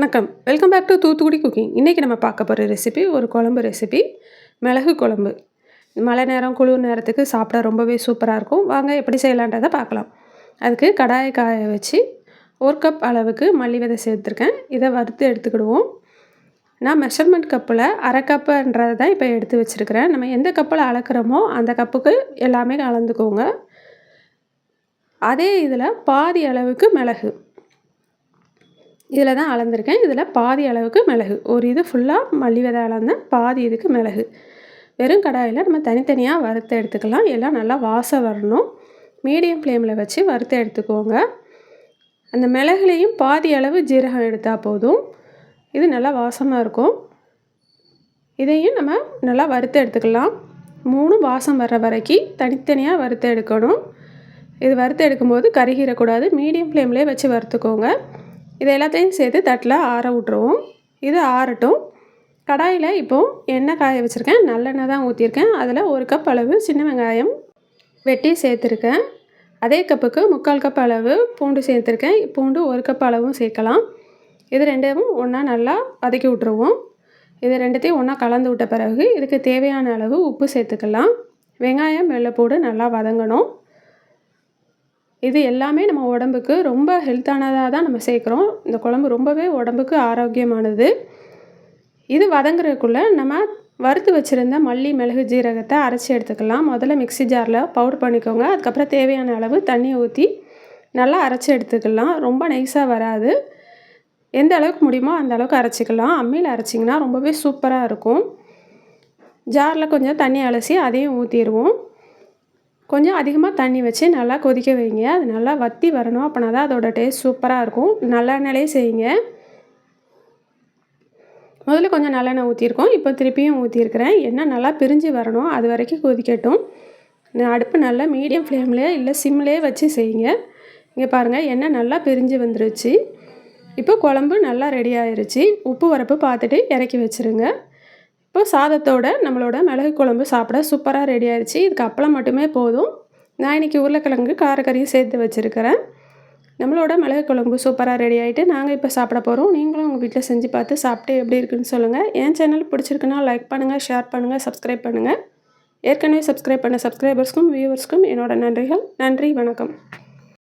வணக்கம். Welcome back to Thoothukudi cooking இன்றைக்கி நம்ம பார்க்க போகிற ரெசிபி ஒரு குழம்பு ரெசிபி மிளகு குழம்பு. மழை நேரம் குளிர் நேரத்துக்கு சாப்பிட ரொம்பவே சூப்பராக இருக்கும். வாங்க எப்படி செய்யலான்றதை பார்க்கலாம். அதுக்கு கடாயை காய வச்சு ஒரு கப் அளவுக்கு மல்லி விதை சேர்த்துருக்கேன். இதை வறுத்து எடுத்துக்கிடுவோம். நான் மெஷர்மெண்ட் கப்பில் அரை கப்புன்றதை தான் இப்போ எடுத்து வச்சுருக்கிறேன். நம்ம எந்த கப்பில் அளக்குறோமோ அந்த கப்புக்கு எல்லாமே கலந்துக்கோங்க. அதே இதில் பாதி அளவுக்கு மிளகு. இதில் தான் அளந்திருக்கேன். இதில் பாதி அளவுக்கு மிளகு. ஒரு இது ஃபுல்லாக மல்லி விதை அளந்தேன் பாதி இதுக்கு மிளகு. வெறும் கடாயில் நம்ம தனித்தனியாக வறுத்து எடுத்துக்கலாம். எல்லாம் நல்லா வாசம் வரணும். மீடியம் ஃப்ளேமில் வச்சு வறுத்து எடுத்துக்கோங்க. அந்த மிளகுலேயும் பாதி அளவு ஜீரகம் எடுத்தால் போதும். இது நல்லா வாசமாக இருக்கும். இதையும் நம்ம நல்லா வறுத்து எடுத்துக்கலாம். மூணும் வாசம் வர்ற வரைக்கும் தனித்தனியாக வறுத்து எடுக்கணும். இது வறுத்து எடுக்கும்போது கருகிடக்கூடாது மீடியம் ஃப்ளேம்லேயே வச்சு வறுத்துக்கோங்க. இது எல்லாத்தையும் சேர்த்து தட்டில் ஆற விட்ருவோம் இது ஆறட்டும். கடாயில் இப்போது எண்ணெய் காய வச்சுருக்கேன். நல்லெண்ணெய் தான் ஊற்றிருக்கேன் அதில் ஒரு கப் அளவு சின்ன வெங்காயம் வெட்டி சேர்த்துருக்கேன். அதே கப்புக்கு முக்கால் கப் அளவு பூண்டு சேர்த்துருக்கேன். பூண்டு ஒரு கப் அளவும் சேர்க்கலாம். இது ரெண்டையும் ஒன்றா நல்லா வதக்கி விட்ருவோம் இது ரெண்டுத்தையும் ஒன்றா கலந்து விட்ட பிறகு இதுக்கு தேவையான அளவு உப்பு சேர்த்துக்கலாம். வெங்காயம் வெள்ளைப்பூடு நல்லா வதங்கணும். இது எல்லாமே நம்ம உடம்புக்கு ரொம்ப ஹெல்த்தானதாக தான் நம்ம சேர்க்குறோம். இந்த குழம்பு ரொம்பவே உடம்புக்கு ஆரோக்கியமானது. இது வதங்குறதுக்குள்ளே நம்ம வறுத்து வச்சுருந்த மல்லி மிளகு ஜீரகத்தை அரைச்சி எடுத்துக்கலாம். முதல்ல மிக்சி ஜாரில் பவுடர் பண்ணிக்கோங்க. அதுக்கப்புறம் தேவையான அளவு தண்ணி ஊற்றி நல்லா அரைச்சி எடுத்துக்கலாம். ரொம்ப நைஸாக வராது. எந்த அளவுக்கு முடியுமோ அந்த அளவுக்கு அரைச்சிக்கலாம். அம்மியில் அரைச்சிங்கன்னா ரொம்பவே சூப்பராக இருக்கும். ஜாரில் கொஞ்சம் தண்ணி அலசி அதையும் ஊற்றிடுவோம் கொஞ்சம் அதிகமாக தண்ணி வச்சு நல்லா கொதிக்க வைங்க. அது நல்லா வத்தி வரணும். அப்படின்னா தான் அதோடய டேஸ்ட் சூப்பராக இருக்கும். நல்லெண்ணெயிலே செய்யுங்க. முதல்ல கொஞ்சம் நல்லெண்ணெய் ஊற்றிருக்கோம் இப்போ திருப்பியும் ஊற்றிருக்கிறேன் எண்ணெய் நல்லா பிரிஞ்சு வரணும். அது வரைக்கும் கொதிக்கட்டும். அடுப்பு நல்லா மீடியம் ஃப்ளேம்லேயே இல்லை சிம்லேயே வச்சு செய்யுங்க. இங்கே பாருங்கள் எண்ணெய் நல்லா பிரிஞ்சு வந்துருச்சு. இப்போ குழம்பு நல்லா ரெடி ஆயிடுச்சு உப்பு வரப்பு பார்த்துட்டு இறக்கி வச்சுருங்க. இப்போ சாதத்தோட நம்மளோட மிளகு குழம்பு சாப்பிட சூப்பராக ரெடி ஆயிடுச்சு இதுக்கு அப்பளம் மட்டுமே போதும். நான் இன்றைக்கி உருளைக்கிழங்கு காரக்கறியும் சேர்த்து வச்சுருக்கிறேன். நம்மளோட மிளகு குழம்பு சூப்பராக ரெடி ஆகிட்டு நாங்கள் இப்போ சாப்பிட போகிறோம் நீங்களும் உங்கள் வீட்டில் செஞ்சு பார்த்து சாப்பிட்டு எப்படி இருக்குன்னு சொல்லுங்கள் என் சேனல் பிடிச்சிருக்குன்னா லைக் பண்ணுங்கள் ஷேர் பண்ணுங்கள் சப்ஸ்கிரைப் பண்ணுங்கள் ஏற்கனவே சப்ஸ்கிரைப் பண்ண சப்ஸ்கிரைபர்ஸ்க்கும் வியூவர்ஸ்க்கும் என்னோட நன்றிகள். நன்றி வணக்கம்.